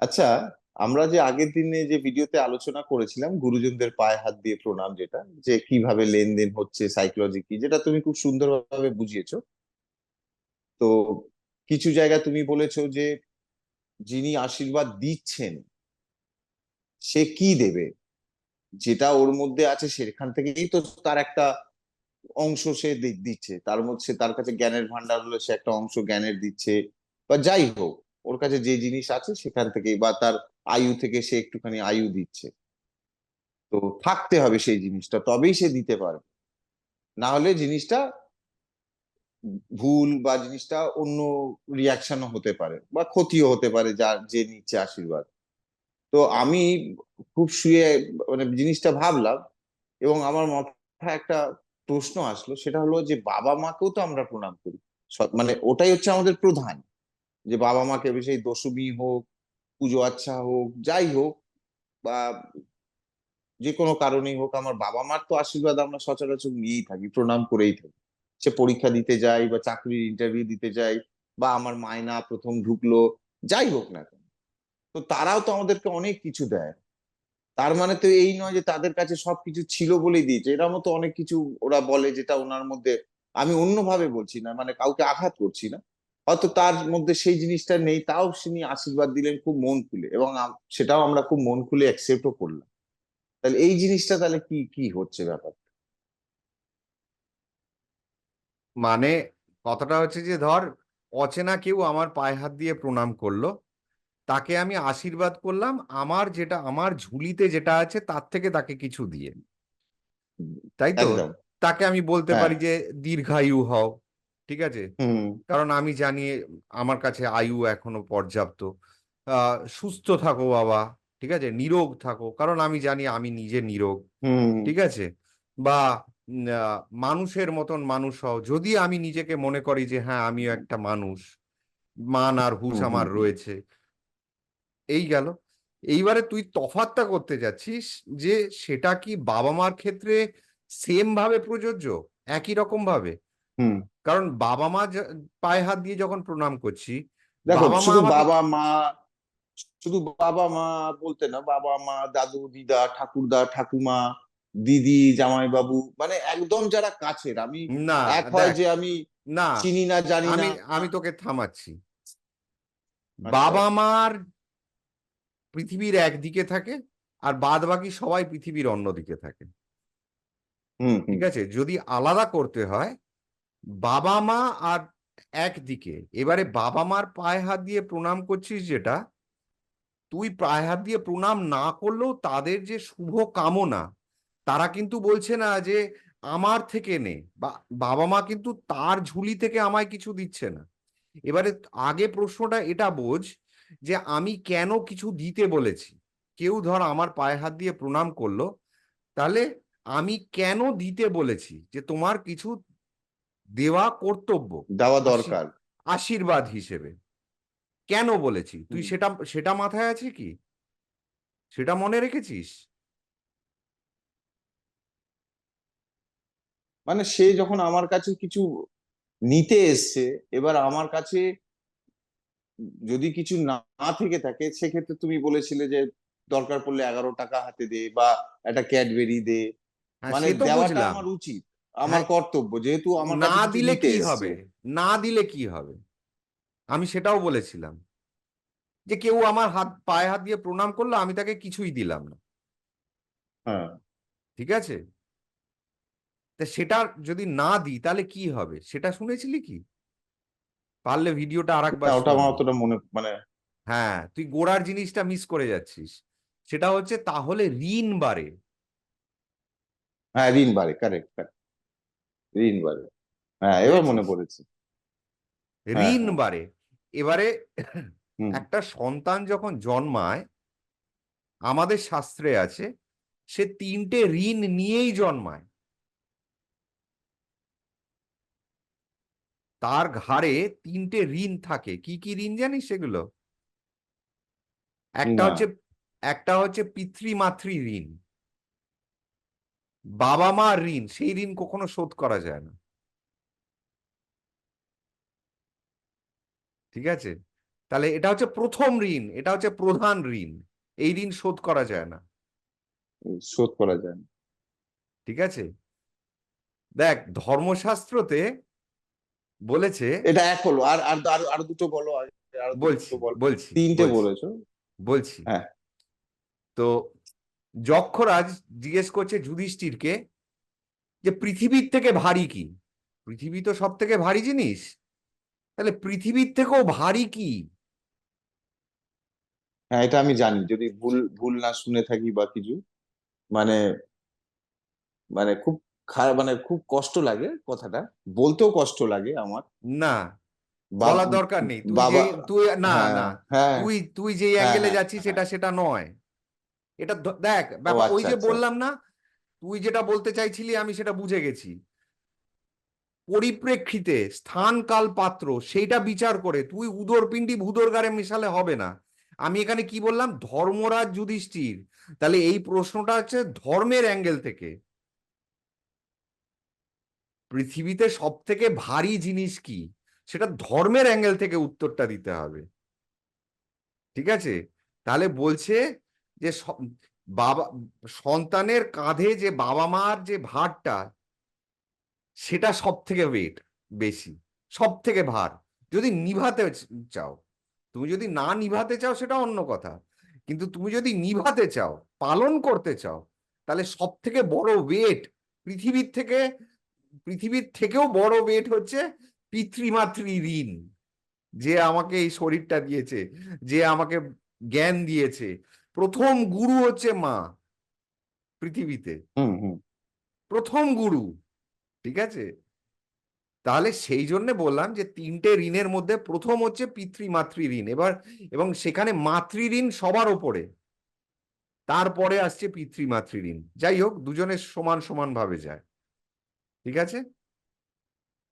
আচ্ছা আমরা যে আগের দিনে যে ভিডিওতে আলোচনা করেছিলাম, গুরুজনদের পায়ে হাত দিয়ে প্রণাম যেটা, যে কীভাবে লেনদেন হচ্ছে সাইকোলজি কি যেটা তুমি খুব সুন্দরভাবে বুঝিয়েছো। তো কিছু জায়গা তুমি বলেছ যে যিনি আশীর্বাদ দিচ্ছেন, সে কি দেবে? যেটা ওর মধ্যে আছে, সেখান থেকেই তো তার একটা অংশ সে দিচ্ছে। তার মধ্যে তার কাছে জ্ঞানের ভান্ডার হলে সে একটা অংশ জ্ঞানের দিচ্ছে, বা যাই হোক। ওর কাছে যে জিনিস আছে সেখান থেকেই বা তার আয়ু থেকে সে একটুখানি আয়ু দিচ্ছে। তো থাকতে হবে সেই জিনিসটা, তবেই সে দিতে পারবে। না হলে জিনিসটা ভুল বা জিনিসটা অন্য রিয়াকশনও হতে পারে বা ক্ষতিও হতে পারে যার যে নিচ্ছে আশীর্বাদ। তো আমি খুব শুয়ে মানে জিনিসটা ভাবলাম এবং আমার মাথায় একটা প্রশ্ন আসলো, সেটা হলো যে বাবা মাকেও তো আমরা প্রণাম করি। মানে ওটাই হচ্ছে আমাদের প্রধান। যে বাবা মাকে সেই দশমী হোক, পুজো আচ্ছা হোক, যাই হোক বা যে কোনো কারণেই হোক, আমার বাবা মার তো আশীর্বাদ আমরা সচরাচর নিয়েই থাকি, প্রণাম করেই থাকি। সে পরীক্ষা দিতে যাই বা চাকরির ইন্টারভিউ দিতে যাই বা আমার মায়না প্রথম ঢুকলো, যাই হোক না কেন। তো তারাও তো আমাদেরকে অনেক কিছু দেয়। তার মানে তো এই নয় যে তাদের কাছে সবকিছু ছিল বলেই দিয়েছে। এরা মতো অনেক কিছু ওরা বলে যেটা ওনার মধ্যে আমি অন্যভাবে বলছি না মানে কাউকে আঘাত করছি না। হয়তো তার মধ্যে সেই জিনিসটা নেই তাও তিনি আশীর্বাদ দিলেন খুব মন খুলে এবং সেটাও আমরা খুব মন খুলে অ্যাকসেপ্টও করলাম। তাহলে এই জিনিসটা তাহলে কি কি হচ্ছে ব্যাপার? মানে কথাটা হচ্ছে যে ধর অচেনা কেউ আমার পায়ে হাত দিয়ে প্রণাম করল তাকে আমি আশীর্বাদ করলাম আমার যেটা আমার ঝুলিতে যেটা আছে তার থেকে তাকে কিছু দিয়ে। তাই তো? তাকে আমি বলতে হ্যাঁ। পারি যে দীর্ঘায়ু হও। ঠিক আছে? কারণ আমি জানি আমার কাছে আয়ু এখনও পর্যাপ্ত। আহ সুস্থ থাকো বাবা ঠিক আছে? নিরোগ থাকো। কারণ আমি জানি আমি নিজে নিরোগ ঠিক আছে? বা মানুষের মতন মানুষ হও। যদি আমি নিজেকে মনে করি যে হ্যাঁ আমিও একটা মানুষ মান আর হুঁশ আমার। রয়েছে। এই গেল। এইবারে তুই তফাৎটা করতে যাচ্ছিস যে সেটা কি বাবা মার ক্ষেত্রে সেম ভাবে প্রযোজ্য? একই রকম ভাবে? কারণ বাবা মা পায়ে হাত দিয়ে যখন প্রণাম করছি দেখো শুধু বাবা মা শুধু বাবা মা বলতে না বাবা মা দাদু দিদা ঠাকুরদা ঠাকুমা দিদি জামাইবাবু মানে একদম যারা কাছের আমি না এক হয় যে আমি না চিনি না জানি আমি না। আমি তোকে থামাচ্ছি। আচ্ছা। বাবা মার পৃথিবীর একদিকে থাকে আর বাদ বাকি সবাই পৃথিবীর অন্যদিকে থাকে। ঠিক আছে? যদি আলাদা করতে হয় বাবা মা আর একদিকে। এবারে বাবা মার পায়ে হাত দিয়ে প্রণাম করছিস যেটা, তুই পায়ে হাত দিয়ে প্রণাম না করলেও তাদের যে শুভ কামনা, তারা কিন্তু বলছে না যে আমার থেকে নে, বা বাবা মা কিন্তু তার ঝুলি থেকে আমায় কিছু দিচ্ছে না। এবারে আগে প্রশ্নটা এটা বোঝ যে আমি কেন কিছু দিতে বলেছি? কেউ ধর আমার পায়ে হাত দিয়ে প্রণাম করল, তাহলে আমি কেন দিতে বলেছি? যে তোমার কিছু দেওয়া কর্তব্য। দেওয়া দরকার। আশীর্বাদ হিসেবে। কেন বলেছি? তুই সেটা সেটা মাথায় আছে কি? সেটা মনে রেখেছিস? মানে সে যখন আমার কাছে কিছু নিতে এসছে এবার আমার কাছে যদি কিছু না থেকে থাকে সেক্ষেত্রে তুমি বলেছিলে যে দরকার পড়লে এগারো টাকা হাতে দে বা একটা ক্যাডবেরি দে। হ্যাঁ মানে দেওয়াটা আমার উচিত। আমার হ্যাঁ। কর্তব্য যেহেতু আমার না দিলে কি হবে? না দিলে কি হবে? আমি সেটাও বলেছিলাম। যে কেউ আমার হাত পায়ে হাত দিয়ে প্রণাম করল আমি তাকে কিছুই দিলাম না। হ্যাঁ। ঠিক আছে? তা সেটা যদি না দিই তাহলে কি হবে? সেটা শুনেছিলি কি? পারলে ভিডিওটা আর একবার ওটা আমার অতটা মনে মানে হ্যাঁ তুই গোড়ার জিনিসটা মিস করে যাচ্ছিস। সেটা হচ্ছে তাহলে ঋণ বাড়ে। হ্যাঁ ঋণ বাড়ে কারেক্ট ঋণ বাড়ে। হ্যাঁ এবার মনে পড়েছে। হ্যাঁ, ঋণ হ্যাঁ। বাড়ে। এবারে একটা সন্তান যখন জন্মায় আমাদের শাস্ত্রে আছে সে তিনটে ঋণ নিয়েই জন্মায়। তার ঘাড়ে তিনটে ঋণ থাকে। কি কি ঋণ জানিস সেগুলো? একটা হচ্ছে একটা হচ্ছে পিতৃমাতৃ ঋণ। বাবা মা ঋণ সেই ঋণ কখনো শোধ করা যায় না। ঠিক আছে? তাহলে এটা হচ্ছে প্রথম ঋণ এটা হচ্ছে প্রধান ঋণ এই ঋণ শোধ করা যায় না। শোধ করা যায় না। ঠিক আছে? দেখ ধর্মশাস্ত্রতে বলেছে এটা এক হলো আর আর আর আরও দুটো বলো আর বলছি বলছি তিনটে বলেছ? বলছি। হ্যাঁ। তো যক্ষরাজ জিজ্ঞেস করছে যুধিষ্ঠিরকে যে পৃথিবীর থেকে ভারী কি? পৃথিবী তো সব থেকে ভারী জিনিস। তাহলে পৃথিবীর থেকেও ভারী কি? হ্যাঁ এটা আমি জানি যদি ভুল ভুল না শুনে থাকি বা কিছু। মানে মানে খুব খারাপ মানে খুব কষ্ট লাগে কথাটা। বলতেও কষ্ট লাগে আমার। না বলার দরকার নেই। তুই তুই না হ্যাঁ, না। হ্যাঁ। তুই তুই হ্যাঁ, অ্যাঙ্গেলে হ্যাঁ, যাচ্ছিস। সেটা সেটা নয়। এটা দেখ ব্যাপার ওই আচ্ছা, যে আচ্ছা। বললাম না তুই যেটা বলতে চাইছিলি আমি সেটা বুঝে গেছি। পরিপ্রেক্ষিতে স্থান কাল পাত্র সেইটা বিচার করে তুই উদর পিণ্ডি ভুদর গারে মেশালে হবে না। আমি এখানে কি বললাম? ধর্মরাজ যুধিষ্ঠির। তাহলে এই প্রশ্নটা হচ্ছে ধর্মের অ্যাঙ্গেল থেকে। পৃথিবীতে সব থেকে ভারী জিনিস কি? সেটা ধর্মের অ্যাঙ্গেল থেকে উত্তরটা দিতে হবে। ঠিক আছে? তাহলে বলছে যে বাবা, সন্তানের কাঁধে যে বাবা মার যে ভারটা, সেটা সব থেকে ওয়েট বেশি সব থেকে ভার। যদি নিভাতে চাও, তুমি যদি না নিভাতে চাও, সেটা অন্য কথা। কিন্তু তুমি যদি নিভাতে চাও, পালন করতে চাও, তাহলে সব থেকে বড় ওয়েট পৃথিবীর থেকে, পৃথিবীর থেকেও বড় ওয়েট হচ্ছে পিতৃমাতৃ ঋণ। যে আমাকে এই শরীরটা দিয়েছে, যে আমাকে জ্ঞান দিয়েছে প্রথম গুরু হচ্ছে মা পৃথিবীতে। হুম হুম। প্রথম গুরু ঠিক আছে? তাহলে সেই জন্য বললাম যে তিনটে ঋণের মধ্যে প্রথম হচ্ছে পিতৃ মাতৃ ঋণ। এবার এবং সেখানে মাতৃ ঋণ সবার ওপরে তারপরে আসছে পিতৃ মাতৃ ঋণ। যাই হোক দুজনের সমান সমান ভাবে যায় ঠিক আছে?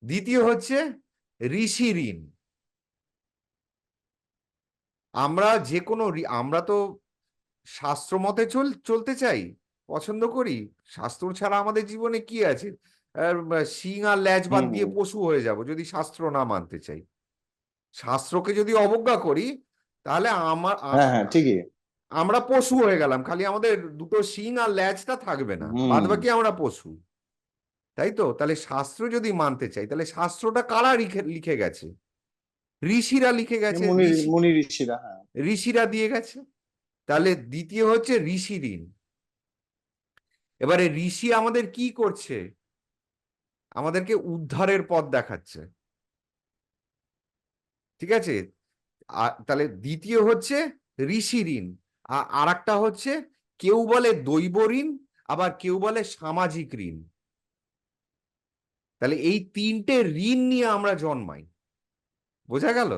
দ্বিতীয় হচ্ছে ঋষি ঋণ। আমরা যে কোনো আমরা তো শাস্ত্র মতে চল চলতে চাই পছন্দ করি। শাস্ত্র ছাড়া আমাদের জীবনে কি আছে? শিং আর ল্যাজ বাদ দিয়ে পশু হয়ে যাব যদি শাস্ত্র না মানতে চাই। শাস্ত্রকে যদি অবজ্ঞা করি তাহলে আমার হ্যাঁ হ্যাঁ ঠিকই। আমরা পশু হয়ে গেলাম। খালি আমাদের দুটো শিং আর ল্যাজটা থাকবে না। বাদ বাকি আমরা পশু। তাই তো? তাহলে শাস্ত্র যদি মানতে চাই তাহলে শাস্ত্রটা কারা লিখে গেছে? ঋষিরা লিখে গেছে হ্যাঁ। ঋষিরা দিয়ে গেছে? তাহলে দ্বিতীয় হচ্ছে ঋষি ঋণ। এবারে ঋষি আমাদের কি করছে? আমাদেরকে উদ্ধারের পথ দেখাচ্ছে। ঠিক আছে? তাহলে দ্বিতীয় হচ্ছে ঋষি ঋণ। আর একটা হচ্ছে কেউ বলে দৈব ঋণ, আবার কেউ বলে সামাজিক ঋণ। তাহলে এই তিনটে ঋণ নিয়ে আমরা জন্মাই। বোঝা গেল?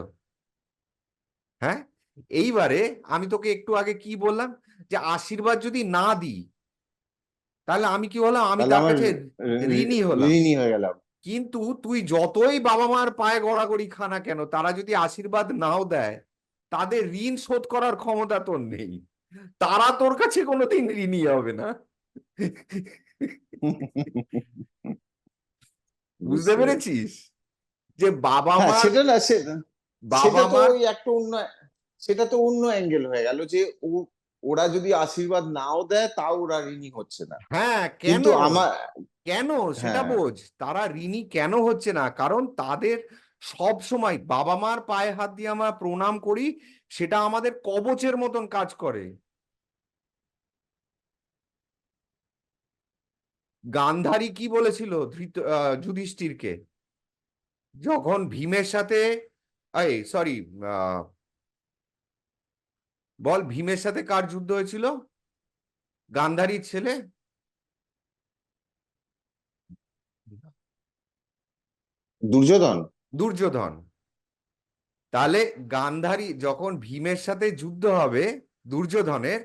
হ্যাঁ? এইবারে আমি তোকে একটু আগে কি বললাম? যে আশীর্বাদ যদি না দিই তাহলে আমি কি হলাম? আমি তার কাছে ঋণী হলাম। ঋণী হয়ে গেলাম। কিন্তু তুই যতই বাবা মার পায়ে গড়াগড়ি খানা কেন তারা যদি আশীর্বাদ নাও দেয় তাদের ঋণ শোধ করার ক্ষমতা তোর নেই। তারা তোর কাছে কোনোদিন ঋণী হবে না। বুঝতে পেরেছিস? যে বাবা হ্যাঁ মা সেটা না সেটা বাবা মা একটা অন্য সেটা তো অন্য অ্যাঙ্গেল হয়ে গেল যে ও- ওরা যদি আশীর্বাদ নাও দেয় তাও ওরা ঋণী হচ্ছে না। হ্যাঁ কেন? কিন্তু আমার কেন? সেটা হ্যাঁ। বোঝ। তারা ঋণী কেন হচ্ছে না? কারণ তাদের সব সময় বাবা মার পায়ে হাত দিয়ে আমরা প্রণাম করি সেটা আমাদের কবচের মতন কাজ করে। গান্ধারী কি বলেছিল ধৃত আহ, যুধিষ্ঠিরকে? যখন ভীমের সাথে এই সরি বল ভীমের সাথে কার যুদ্ধ হয়েছিল? গান্ধারীর ছেলে? দুর্যোধন। দুর্যোধন। তাহলে গান্ধারী যখন ভীমের সাথে যুদ্ধ হবে দুর্যোধনের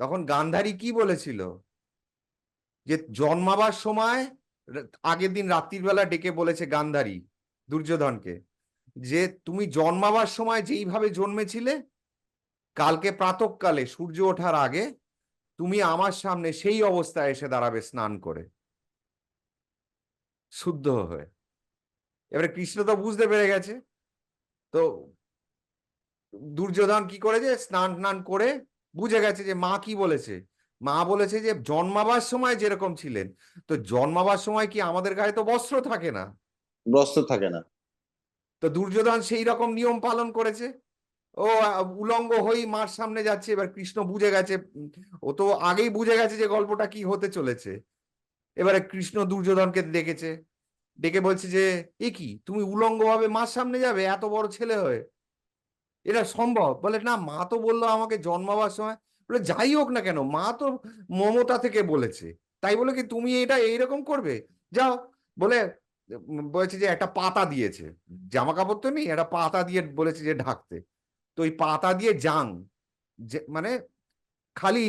তখন গান্ধারী কি বলেছিল? যে জন্মাবার সময় আগের দিন রাত্রির বেলা ডেকে বলেছে গান্ধারী দুর্যোধনকে যে তুমি জন্মাবার সময় যেইভাবে জন্মেছিলে কালকে প্রাতঃকালে সূর্য ওঠার আগে তুমি আমার সামনে সেই অবস্থায় এসে দাঁড়াবে স্নান করে। শুদ্ধ হয়ে। এবারে কৃষ্ণ তো বুঝতে পেরে গেছে। তো দুর্যোধন কি করেছে স্নান টান করে বুঝে গেছে যে মা কি বলেছে? মা বলেছে যে জন্মাবার সময় যেরকম ছিলেন তো জন্মাবার সময় কি আমাদের গায়ে তো বস্ত্র থাকে না? বস্ত্র থাকে না। তো দুর্যোধন সেই রকম নিয়ম পালন করেছে। ও উলঙ্গ হয়েই মার সামনে যাচ্ছে, এবার কৃষ্ণ বুঝে গেছে, ও তো আগেই বুঝে গেছে যে গল্পটা কি হতে চলেছে। এবারে কৃষ্ণ দুর্যোধনকে ডেকেছে, ডেকে বলছে যে, এ কি, তুমি উলঙ্গ ভাবে মার সামনে যাবে, এত বড় ছেলে হয়ে? এটা সম্ভব? বলে, না, মা তো বলল আমাকে জন্মাবার সময়। বলে, যাই হোক না কেন, মা তো মমতা থেকে বলেছে। তাই বলে কি, তুমি এটা এইরকম করবে? যাও। বলে, বলেছে যে, একটা পাতা দিয়েছে। জামা কাপড় তো নেই, একটা পাতা দিয়ে বলেছে যে, ঢাকতে। তো ওই পাতা দিয়ে জাং মানে খালি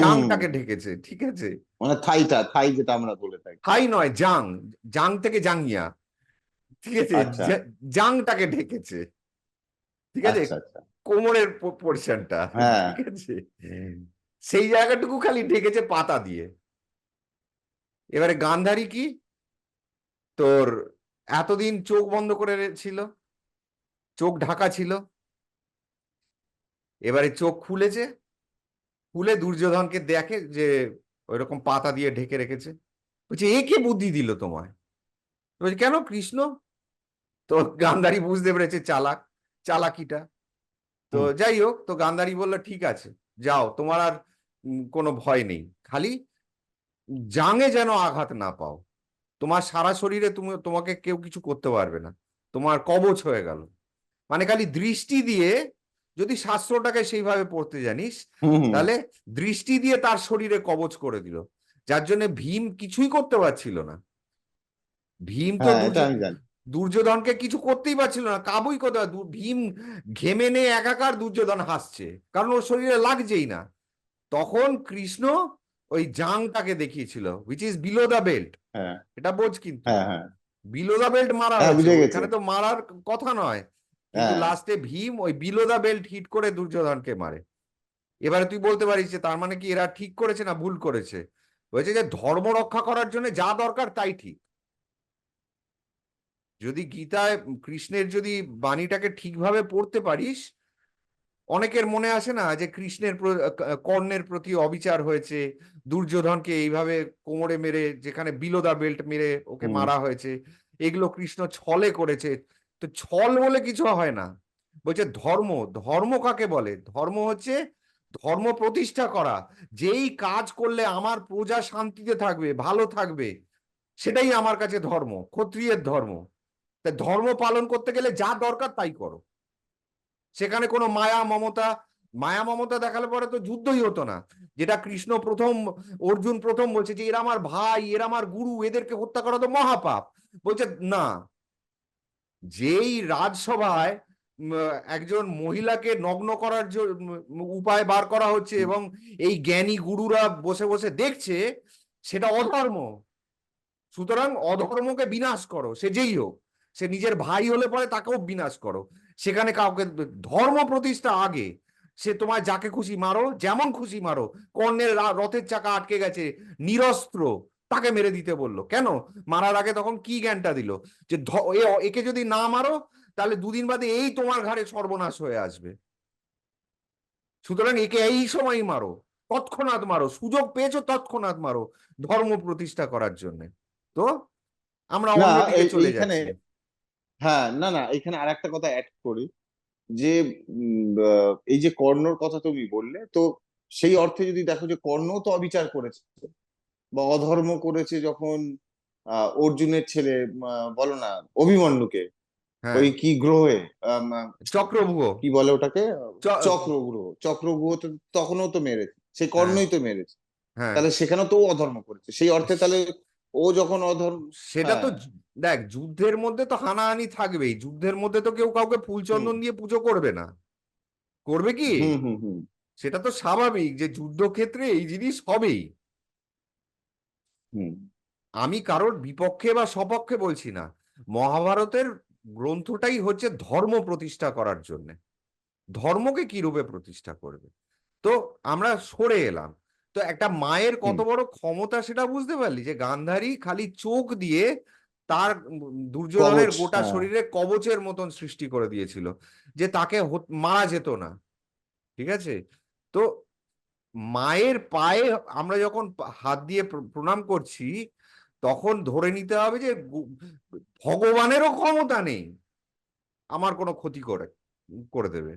জাংটাকে ঢেকেছে ঠিক আছে? মানে থাইটা থাই যেটা আমরা বলে থাকি। হাই নয় জাং জাং থেকে জাঙ্গিয়া ঠিক আছে? আচ্ছা। জাংটাকে ঢেকেছে ঠিক আছে? আচ্ছা আচ্ছা। কোমরের পোর্শনটা হ্যাঁ। ঠিক আছে? সেই জায়গাটুকু খালি ঢেকেছে পাতা দিয়ে। এবারে গান্ধারী কি? তোর এতদিন চোখ বন্ধ করে ছিল চোখ ঢাকা ছিল? এবারে চোখ খুলেছে খুলে দুর্যোধনকে দেখে যে ওইরকম পাতা দিয়ে ঢেকে রেখেছে। বলছে এ কে বুদ্ধি দিল তোমায়? বলছে কেন কৃষ্ণ? তো গান্ধারী বুঝতে পেরেছে চালাক চালাকিটা। তো যাই হোক তো গান্ধারী বলল ঠিক আছে যাও তোমার আর কোনো ভয় নেই। খালি জাঙে যেন আঘাত না পাও। তোমার সারা শরীরে তুমি তোমাকে কেউ কিছু করতে পারবে না। তোমার কবচ হয়ে গেল। মানে খালি দৃষ্টি দিয়ে যদি শাস্ত্রটাকে সেইভাবে পড়তে জানিস। তাহলে দৃষ্টি দিয়ে তার শরীরে কবচ করে দিল। যার জন্য ভীম কিছুই করতে পারছিল না। ভীম তো হ্যাঁ দুর্যোধনকে কিছু করতেই পারছিল না। কাবুই করতে ভীম ঘেমে নিয়ে একাকার দুর্যোধন হাসছে কারণ ওর শরীরে লাগছেই না। তখন কৃষ্ণ ওই জাংটাকে দেখিয়েছিল which is below the belt এটা বোঝ কিন্তু। বিলো দা বেল্ট মারা। এখানে তো মারার কথা নয়। কিন্তু হ্যাঁ। লাস্টে ভীম ওই বিলো দা বেল্ট হিট করে দুর্যোধনকে মারে। এবারে তুই বলতে পারিস যে তার মানে কি এরা ঠিক করেছে না ভুল করেছে? বলছে যে ধর্ম রক্ষা করার জন্য যা দরকার তাই ঠিক। যদি গীতায় কৃষ্ণের যদি বাণীটাকে ঠিকভাবে পড়তে পারিস অনেকের মনে আসে না যে কৃষ্ণের কর্ণের প্রতি অবিচার হয়েছে দুর্যোধনকে এইভাবে কোমরে মেরে যেখানে বিলোদা বেল্ট মেরে ওকে মারা হয়েছে এগুলো কৃষ্ণ ছলে করেছে। তো ছল বলে কিছু হয় না। বলছে ধর্ম ধর্ম কাকে বলে? ধর্ম হচ্ছে ধর্ম প্রতিষ্ঠা করা। যেই কাজ করলে আমার প্রজা শান্তিতে থাকবে, ভালো থাকবে, সেটাই আমার কাছে ধর্ম, ক্ষত্রিয়ের ধর্ম। তা ধর্ম পালন করতে গেলে যা দরকার তাই করো। সেখানে কোনো মায়া, মমতা মায়া, মমতা দেখালে পরে তো যুদ্ধই হতো না। যেটা কৃষ্ণ প্রথম, অর্জুন প্রথম বলছে যে, এরা আমার ভাই, এরা আমার গুরু, এদেরকে হত্যা করা তো মহাপাপ। বলছে, না যেই রাজসভায় একজন মহিলাকে নগ্ন করার উপায় বার করা হচ্ছে এবং এই জ্ঞানী গুরুরা বসে বসে দেখছে সেটা অধর্ম। সুতরাং অধর্মকে বিনাশ করো সে যেই হোক সে নিজের ভাই হলে পরে তাকেও বিনাশ করো। সেখানে কাউকে ধর্ম প্রতিষ্ঠা আগে সে তোমায় যাকে খুশি মারো যেমন খুশি মারো কর্ণের রথের চাকা আটকে গেছে নিরস্ত্র তাকে মেরে দিতে বলল। কেন? মারার আগে তখন কি জ্ঞানটা দিল? যে একে যদি না মারো তাহলে দুদিন বাদে এই তোমার ঘাড়ে সর্বনাশ হয়ে আসবে। সুতরাং একে এই সময়ই মারো। তৎক্ষণাৎ মারো। সুযোগ পেয়েছ তৎক্ষণাৎ মারো ধর্ম প্রতিষ্ঠা করার জন্য। তো আমরা অন্যদিকে চলে যাচ্ছি। হ্যাঁ না না এখানে আর একটা কথা অ্যাড করি। যে এই যে কর্ণর কথা তুমি বললে তো সেই অর্থে যদি দেখো যে কর্ণ তো অবিচার করেছে। বা অধর্ম করেছে যখন আহ, অর্জুনের ছেলে বলো না অভিমন্যুকে। হ্যাঁ। ওই কি গ্রহে? চক্রভুহ। কি বলে ওটাকে? চক্রগ্রহ চক্রগ্রহ তো তখনও তো মেরেছে। সে কর্ণই তো মেরেছে। হ্যাঁ। তাহলে সেখানেও তো অধর্ম করেছে। সেই অর্থে তাহলে ও যখন অধর্ম সেটা তো হ্যাঁ। দেখ যুদ্ধের মধ্যে তো হানাহানি থাকবেই। যুদ্ধের মধ্যে তো কেউ কাউকে ফুল চন্দন দিয়ে পুজো করবে না। করবে কি? হুম হুম হুম। সেটা তো স্বাভাবিক যে যুদ্ধক্ষেত্রে এই জিনিস হবেই। আমি কারোর বিপক্ষে বা সপক্ষে বলছি না। মহাভারতের গ্রন্থটাই হচ্ছে ধর্ম প্রতিষ্ঠা করার জন্য। ধর্মকে কি রূপে প্রতিষ্ঠা করবে? তো আমরা সরে এলাম। তো একটা মায়ের কত বড় ক্ষমতা সেটা বুঝতে পারলি? যে গান্ধারী খালি চোখ দিয়ে তার দুর্যোধনের গোটা হ্যাঁ। শরীরে কবচের মতন সৃষ্টি করে দিয়েছিল। যে তাকে মারা যেত না। ঠিক আছে? তো মায়ের পায়ে আমরা যখন হাত দিয়ে প্রণাম করছি তখন ধরে নিতে হবে যে ভগবানেরও ক্ষমতা নেই। আমার কোনো ক্ষতি করে করে দেবে।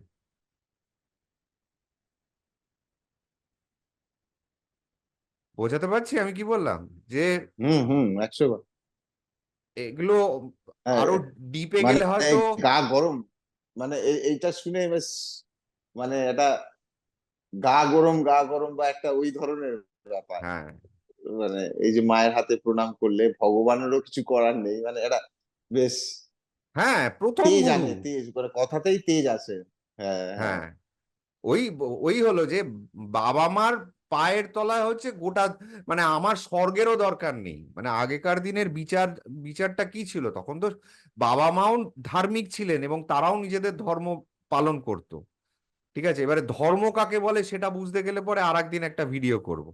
বোঝাতে পারছি আমি কি বললাম? যে হুম হুম একশো এগুলো হ্যাঁ, আরও ডিপে মানে গেলে হয়তো গা গরম মানে এই- এইটা শুনে বেশ মানে এটা গা গরম গা গরম বা একটা ওই ধরনের ব্যাপার। হ্যাঁ। মানে এই যে মায়ের হাতে প্রণাম করলে ভগবানেরও কিছু করার নেই মানে এটা বেশ হ্যাঁ প্রথম তেজ আছে তেজ মানে কথাতেই তেজ আছে হ্যাঁ হ্যাঁ। হ্যাঁ। ওই ওই হলো যে বাবা মার পায়ের তলায় হচ্ছে গোটা মানে আমার স্বর্গেরও দরকার নেই। মানে আগেকার দিনের বিচার বিচারটা কি ছিল? তখন তো বাবা মাও ধার্মিক ছিলেন এবং তারাও নিজেদের ধর্ম পালন করত। ঠিক আছে? এবারে ধর্ম কাকে বলে সেটা বুঝতে গেলে পরে আর একদিন একটা ভিডিও করব।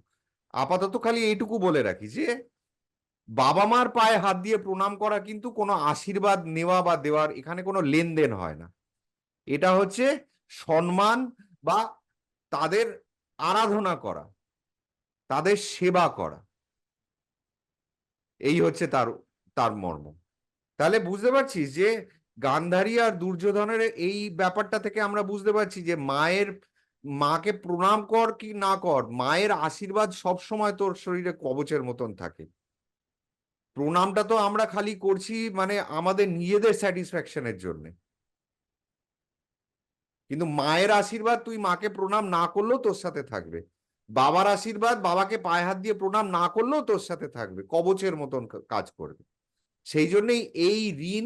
আপাতত খালি এইটুকু বলে রাখি যে, বাবা মার পায়ে হাত দিয়ে প্রণাম করা কিন্তু কোনো আশীর্বাদ নেওয়া বা দেওয়ার এখানে কোনো লেনদেন হয় না। এটা হচ্ছে সম্মান বা তাদের আরাধনা করা, তাদের সেবা করা। এই হচ্ছে তার তার মর্ম। তাহলে বুঝতে পারছিস যে গান্ধারী আর দুর্যোধনের এই ব্যাপারটা থেকে আমরা বুঝতে পারছি যে মায়ের, মাকে প্রণাম কর কি না কর, মায়ের আশীর্বাদ সব সময় তোর শরীরে কবচের মতন থাকে। প্রণামটা তো আমরা খালি করছি মানে আমাদের নিজেদের স্যাটিসফ্যাকশনের জন্য। কিন্তু মায়ের আশীর্বাদ তুই মাকে প্রণাম না করলেও তোর সাথে থাকবে। বাবার আশীর্বাদ বাবাকে পায়ে হাত দিয়ে প্রণাম না করলেও তোর সাথে থাকবে, কবচের মতন কাজ করবে। সেই জন্যই এই ঋণ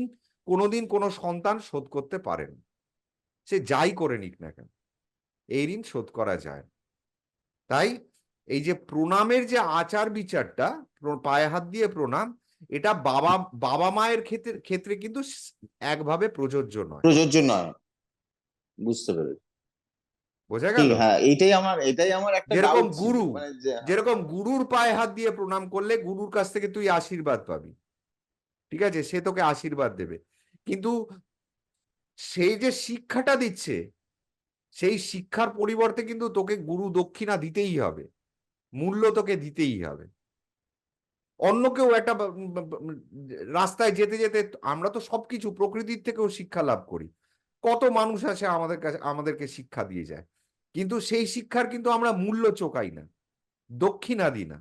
কোনোদিন কোনো সন্তান শোধ করতে পারেন সে যাই করে নিক না কেন এই ঋণ শোধ করা যায় তাই এই যে প্রণামের যে আচার বিচারটা পায়ে হাত দিয়ে প্রণাম এটা বাবা বাবা মায়ের ক্ষেত্রে ক্ষেত্রে কিন্তু একভাবে প্রযোজ্য নয়। প্রযোজ্য নয়। বুঝতে পেরেছি। বোঝা গেল? হ্যাঁ এইটাই আমার এটাই আমার একটা যেরকম গুরু, মানে যেরকম গুরুর পায়ে হাত দিয়ে প্রণাম করলে গুরুর কাছ থেকে তুই আশীর্বাদ পাবি। ঠিক আছে? সে তোকে আশীর্বাদ দেবে। কিন্তু সেই যে শিক্ষাটা দিচ্ছে, সেই শিক্ষার পরিবর্তে কিন্তু তোকে গুরু দক্ষিণা দিতেই হবে, মূল্য তোকে দিতেই হবে। অন্য কেউ একটা রাস্তায় যেতে যেতে আমরা তো সবকিছু প্রকৃতির থেকেও শিক্ষা লাভ করি। কত মানুষ আছে আমাদের কাছে, আমাদেরকে শিক্ষা দিয়ে যায়। কিন্তু সেই শিক্ষার কিন্তু আমরা মূল্য চোকাই না, দক্ষিণা দিই না।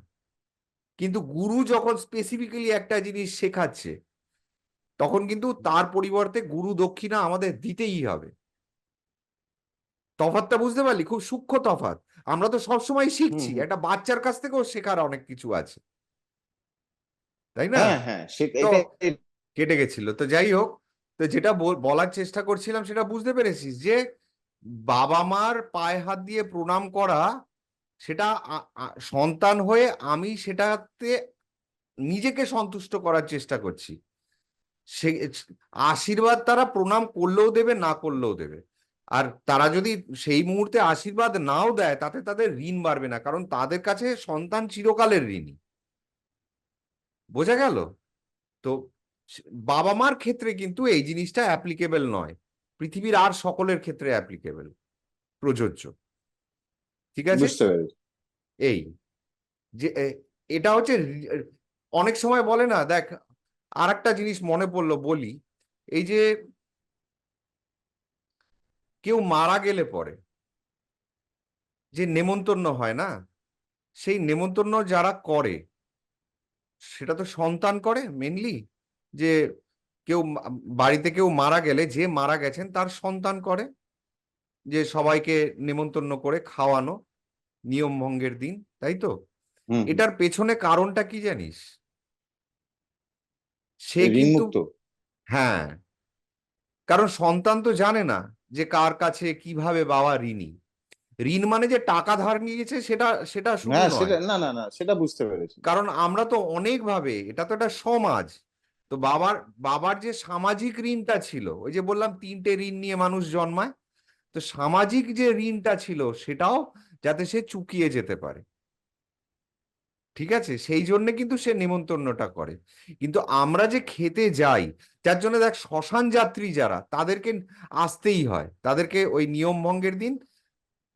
কিন্তু গুরু যখন স্পেসিফিক্যালি একটা জিনিস শেখাচ্ছে তখন কিন্তু তার পরিবর্তে গুরু দক্ষিণা আমাদের দিতেই হবে। তফাৎটা বুঝতে পারলি? খুব সূক্ষ্ম তফাৎ। আমরা তো সবসময় শিখছি। একটা বাচ্চার কাছ থেকেও শেখার অনেক কিছু আছে। তাই না? হ্যাঁ হ্যাঁ কেটে গেছিল। তো যাই হোক তো যেটা বলার চেষ্টা করছিলাম সেটা বুঝতে পেরেছিস যে বাবা মার পায়ে হাত দিয়ে প্রণাম করা সেটা সন্তান হয়ে আমি সেটাতে নিজেকে সন্তুষ্ট করার চেষ্টা করছি। সে আশীর্বাদ তারা প্রণাম করলেও দেবে না করলেও দেবে। আর তারা যদি সেই মুহূর্তে আশীর্বাদ নাও দেয় তাতে তাদের ঋণ বাড়বে না কারণ তাদের কাছে সন্তান চিরকালের ঋণী। বোঝা গেল? তো বাবা মার ক্ষেত্রে কিন্তু এই জিনিসটা অ্যাপ্লিকেবল নয়। পৃথিবীর আর সকলের ক্ষেত্রে অ্যাপ্লিকেবল প্রযোজ্য। ঠিক আছে? এই যে এটা হচ্ছে অনেক সময় বলে না দেখ আর একটা জিনিস মনে পড়ল বলি। এই যে কেউ মারা গেলে পরে যে নেমন্তন্ন হয় না সেই নেমন্তন্ন যারা করে সেটা তো সন্তান করে মেনলি যে কেউ বাড়িতে কেউ মারা গেলে যে মারা গেছেন তার সন্তান করে যে সবাইকে নেমন্তন্ন করে খাওয়ানো নিয়ম ভঙ্গের দিন তাই তো। এটার পেছনে কারণটা কি জানিস? সে কিন্তু হ্যাঁ। কারণ সন্তান তো জানে না যে কার কাছে কীভাবে বাবা ঋণী। ঋণ মানে যে টাকা ধার নিয়েছে সেটা সেটা না না না সেটা বুঝতে পেরেছি। কারণ আমরা তো অনেক ভাবে এটা তো একটা সমাজ। তো বাবার বাবার যে সামাজিক ঋণটা ছিল ওই যে বললাম তিনটে ঋণ নিয়ে মানুষ জন্মায় তো সামাজিক যে ঋণটা ছিল সেটাও যাতে সে চুকিয়ে যেতে পারে। ঠিক আছে? সেই জন্য কিন্তু সে নেমন্তন্নটা করে। কিন্তু আমরা যে খেতে যাই যার জন্য দেখ শ্মশান যাত্রী যারা তাদেরকে আসতেই হয়। তাদেরকে ওই নিয়ম ভঙ্গের দিন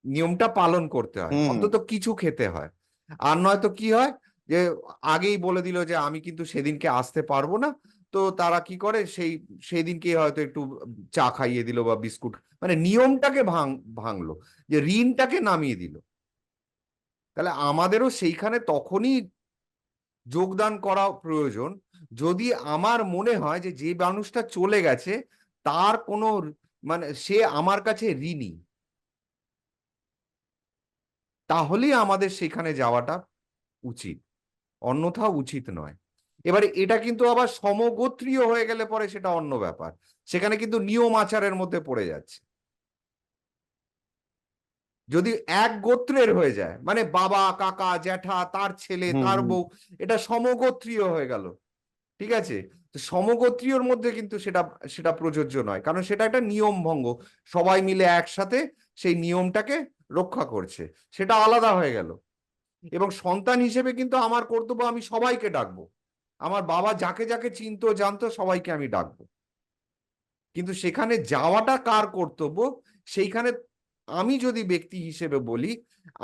নিয়মটা পালন করতে হয়। অন্তত কিছু খেতে হয়। আর নয়তো কি হয় যে আগেই বলে দিল যে আমি কিন্তু সেদিনকে আসতে পারব না। তো তারা কি করে? সেই সেদিনকে হয়তো একটু চা খাইয়ে দিল বা বিস্কুট মানে নিয়মটাকে ভাঙ ভাঙলো। যে ঋণটাকে নামিয়ে দিল। তাহলে আমাদেরও সেইখানে তখনই যোগদান করা প্রয়োজন। যদি আমার মনে হয় যে যে মানুষটা চলে গেছে, তার কোনো মানে সে আমার কাছে ঋণী, তাহলেই আমাদের সেখানে যাওয়াটা উচিত। অন্যথা উচিত নয়। এবারে এটা কিন্তু আবার সমগোত্রীয় হয়ে গেলে পরে সেটা অন্য ব্যাপার। সেখানে কিন্তু নিয়ম আচারের মধ্যে পড়ে যাচ্ছে। যদি এক গোত্রের হয়ে যায় মানে বাবা কাকা জ্যাঠা তার ছেলে তার বউ এটা সমগোত্রীয় হয়ে গেল ঠিক আছে? সমগোত্রীয়র মধ্যে কিন্তু সেটা সেটা প্রযোজ্য নয় কারণ সেটা একটা নিয়ম ভঙ্গ সবাই মিলে একসাথে সেই নিয়মটাকে রক্ষা করছে সেটা আলাদা হয়ে গেল। এবং সন্তান হিসেবে কিন্তু আমার কর্তব্য আমি সবাইকে ডাকবো আমার বাবা যাকে যাকে চিনতো জানতো সবাইকে আমি ডাকবো। কিন্তু সেখানে যাওয়াটা কার কর্তব্য? সেইখানে আমি যদি ব্যক্তি হিসেবে বলি,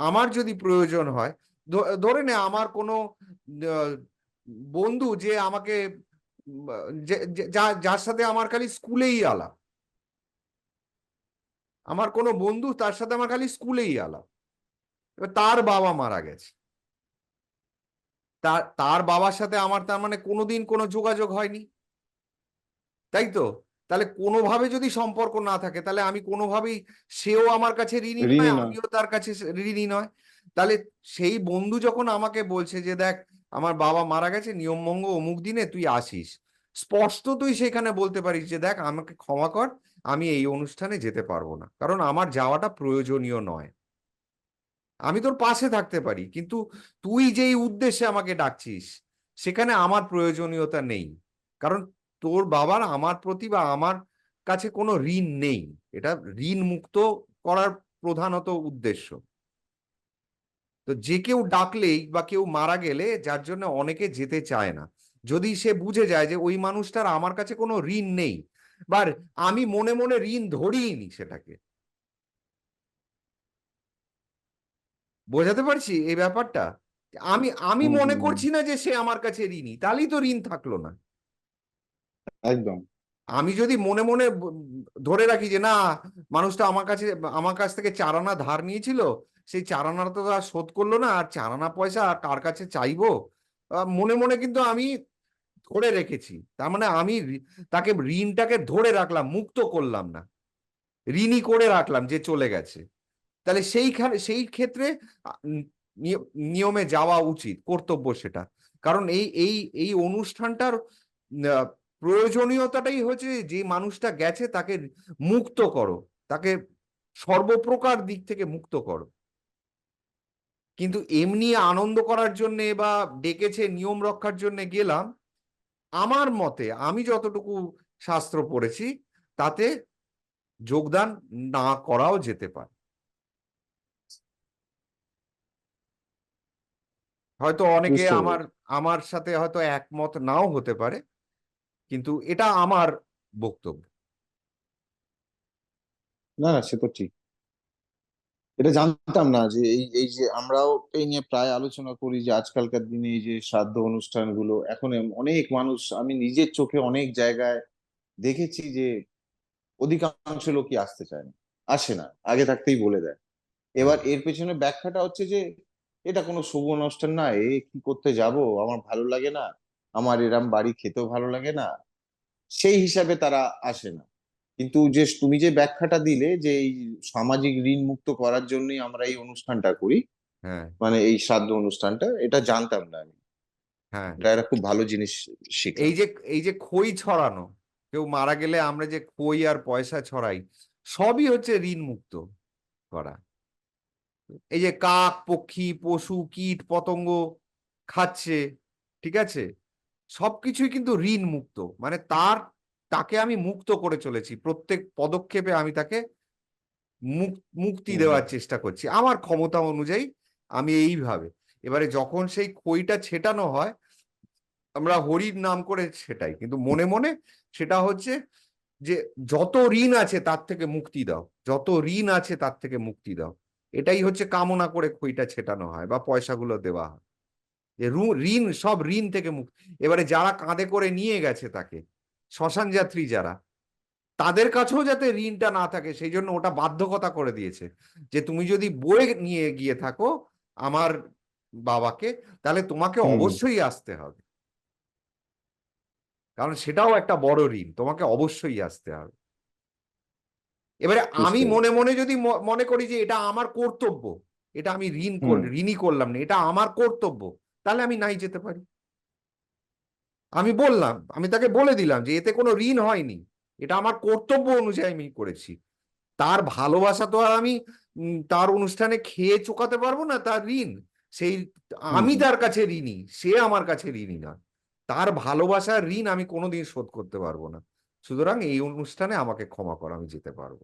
আমার যদি প্রয়োজন হয় ধরে নে আমার কোনো বন্ধু যে আমাকে যার সাথে আমার খালি স্কুলেই আলাপ। আমার কোনো বন্ধু তার সাথে আমার খালি স্কুলেই আলাপ। তার বাবা মারা গেছে। তার তার বাবার সাথে আমার তার মানে কোনোদিন কোনো যোগাযোগ হয়নি। তাই তো? তাহলে কোনোভাবে যদি সম্পর্ক না থাকে তাহলে আমি কোনোভাবেই সেও আমার কাছে ঋণী নয়। আমিও তার কাছে ঋণী নয়। তাহলে সেই বন্ধু যখন আমাকে বলছে যে দেখ আমার বাবা মারা গেছে নিয়মভঙ্গ অমুক দিনে তুই আসিস। স্পষ্ট তুই সেখানে বলতে পারিস যে দেখ আমাকে ক্ষমা কর আমি এই অনুষ্ঠানে যেতে পারব না। কারণ আমার যাওয়াটা প্রয়োজনীয় নয়। আমি তোর পাশে থাকতে পারি কিন্তু তুই যেই উদ্দেশ্যে আমাকে ডাকছিস সেখানে আমার প্রয়োজনীয়তা নেই। কারণ তোর বাবার আমার প্রতি বা আমার কাছে কোনো ঋণ নেই। এটা ঋণ মুক্ত করার প্রধানত উদ্দেশ্য। তো যে কেউ ডাকলেই বা কেউ মারা গেলে যার জন্য অনেকে যেতে চায় না। যদি সে বুঝে যায় যে ওই মানুষটার আমার কাছে কোনো ঋণ নেই বা আমি মনে মনে ঋণ ধরিনি সেটাকে। বোঝাতে পারছি এই ব্যাপারটা? আমি আমি মনে। করছি না যে সে আমার কাছে ঋণী তাহলেই তো ঋণ থাকল না। একদম। আমি যদি মনে মনে ধরে রাখি যে, না, মানুষটা আমার কাছে, আমার কাছ থেকে চারানা ধার নিয়েছিল, সেই চারানাটা তো আর শোধ করল না, আর চারানা পয়সা আর কার কাছে চাইব? মনে মনে কিন্তু আমি ধরে রেখেছি। তার মানে আমি তাকে ঋণটাকে ধরে রাখলাম, মুক্ত করলাম না। ঋণই করে রাখলাম যে চলে গেছে। তাহলে সেইখানে, সেই ক্ষেত্রে নিয়- নিয়মে যাওয়া উচিত, কর্তব্য সেটা। কারণ এই এই এই অনুষ্ঠানটার প্রয়োজনীয়তাটাই হচ্ছে যে মানুষটা গেছে তাকে মুক্ত করো তাকে সর্বপ্রকার দিক থেকে মুক্ত করো। কিন্তু এমনি আনন্দ করার জন্যে বা ডেকেছে নিয়ম রক্ষার জন্য গেলাম আমার মতে আমি যতটুকু শাস্ত্র পড়েছি তাতে যোগদান না করাও যেতে পারে। হয়তো অনেকে আমার আমার সাথে হয়তো একমত নাও হতে পারে। কিন্তু এটা আমার বক্তব্য। না না, সে তো ঠিক। এটা জানতাম না যে এই এই যে আমরাও এই নিয়ে প্রায় আলোচনা করি যে আজকালকার দিনে এই যে শ্রাদ্ধ অনুষ্ঠানগুলো, এখন অনেক মানুষ, আমি নিজের চোখে অনেক জায়গায় দেখেছি যে অধিকাংশ লোকই আসতে চায় না, আসে না, আগে থাকতেই বলে দেয়। এবার এর পেছনে ব্যাখ্যাটা হচ্ছে যে এটা কোনো শুভ অনুষ্ঠান না, এ কি করতে যাব, আমার ভালো লাগে না আমার এরম বাড়ি খেতেও ভালো লাগে না সেই হিসাবে তারা আসে না। কিন্তু যে তুমি যে ব্যাখ্যাটা দিলে যে এই সামাজিক ঋণ মুক্ত করার জন্যই আমরা এই অনুষ্ঠানটা করি হ্যাঁ। মানে এই শ্রাদ্ধ অনুষ্ঠানটা এটা জানতাম না আমি। হ্যাঁ। এটা খুব ভালো জিনিস শিখলাম। এই যে এই যে খই ছড়ানো কেউ মারা গেলে আমরা যে খই আর পয়সা ছড়াই সবই হচ্ছে ঋণ মুক্ত করা। এই যে কাক পক্ষী পশু কীট পতঙ্গ খাচ্ছে ঠিক আছে? সবকিছুই কিন্তু ঋণ মুক্ত মানে তার তাকে আমি মুক্ত করে চলেছি। প্রত্যেক পদক্ষেপে আমি তাকে মুক- মুক্তি দেওয়ার চেষ্টা করছি। আমার ক্ষমতা অনুযায়ী আমি এইভাবে। এবারে যখন সেই খইটা ছেটানো হয় আমরা হরির নাম করে সেটাই কিন্তু মনে মনে সেটা হচ্ছে যে যত ঋণ আছে তার থেকে মুক্তি দাও। যত ঋণ আছে তার থেকে মুক্তি দাও। এটাই হচ্ছে কামনা করে খইটা ছেটানো হয় বা পয়সাগুলো দেওয়া হয়। ঋণ সব ঋণ থেকে মুক্তি। এবারে যারা কাঁধে করে নিয়ে গেছে তাকে শ্মশান যাত্রী যারা তাদের কাছেও যাতে ঋণটা না থাকে সেই জন্য ওটা বাধ্যকতা করে দিয়েছে যে তুমি যদি বয়ে নিয়ে গিয়ে থাকো আমার বাবাকে তাহলে তোমাকে অবশ্যই আসতে হবে। কারণ সেটাও একটা বড় ঋণ তোমাকে অবশ্যই আসতে হবে। এবারে আমি মনে মনে যদি মনে করি যে এটা আমার কর্তব্য এটা আমি ঋণ ঋণই করলাম না এটা আমার কর্তব্য তাহলে আমি নাই যেতে পারি। আমি বললাম আমি তাকে বলে দিলাম যে এতে কোনো ঋণ হয়নি। এটা আমার কর্তব্য অনুযায়ী আমি করেছি। তার ভালোবাসা তো আর আমি তার অনুষ্ঠানে খেয়ে চোকাতে পারব না তার ঋণ। সেই আমি তার কাছে ঋণী সে আমার কাছে ঋণী না। তার ভালোবাসার ঋণ আমি কোনোদিন শোধ করতে পারব না। সুতরাং এই অনুষ্ঠানে আমাকে ক্ষমা কর আমি যেতে পারব।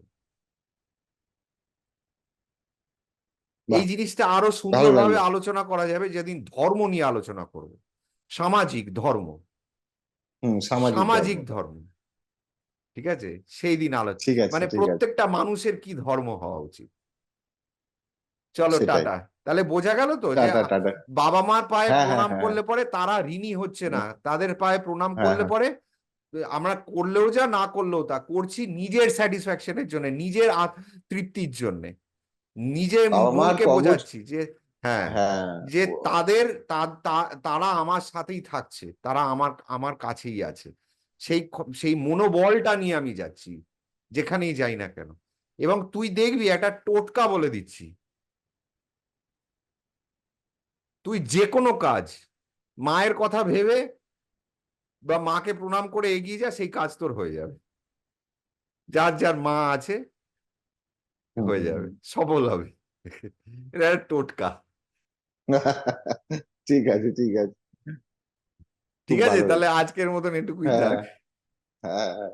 এই জিনিসটা আরও সুন্দরভাবে। আলোচনা করা যাবে যেদিন ধর্ম নিয়ে আলোচনা করব। সামাজিক ধর্ম। সামাজিক ধর্ম। ঠিক আছে? সেই দিন আলোচনা মানে প্রত্যেকটা মানুষের কি ধর্ম হওয়া উচিত? চলো। টাটা। তাহলে বোঝা গেল তো বাবা মার পায়ে হ্যাঁ, হ্যাঁ, প্রণাম হ্যাঁ। করলে পরে তারা ঋণী হচ্ছে না। তাদের পায়ে প্রণাম হ্যাঁ, করলে হ্যাঁ। পরে আমরা করলেও যা না করলেও তা। করছি নিজের স্যাটিসফ্যাকশনের জন্য নিজের তৃপ্তির জন্য। নিজের মনকে বোঝাচ্ছি যে হ্যাঁ হ্যাঁ যে তাদের তারা আমার সাথেই থাকছে তারা আমার আমার কাছেই আছে। সেই সেই মনোবলটা নিয়ে আমি যাচ্ছি যেখানেই যাই না কেন। এবং তুই দেখবি একটা টোটকা বলে দিচ্ছি। তুই যে কোনো কাজ মায়ের কথা ভেবে বা মাকে প্রণাম করে এগিয়ে যা সেই কাজ তোর হয়ে যাবে। যার যার মা আছে হয়ে যাবে। সবল হবে। এটা টোটকা। ঠিক আছে ঠিক আছে। ঠিক আছে? তাহলে আজকের মতন এটুকুই থাক হ্যাঁ হ্যাঁ।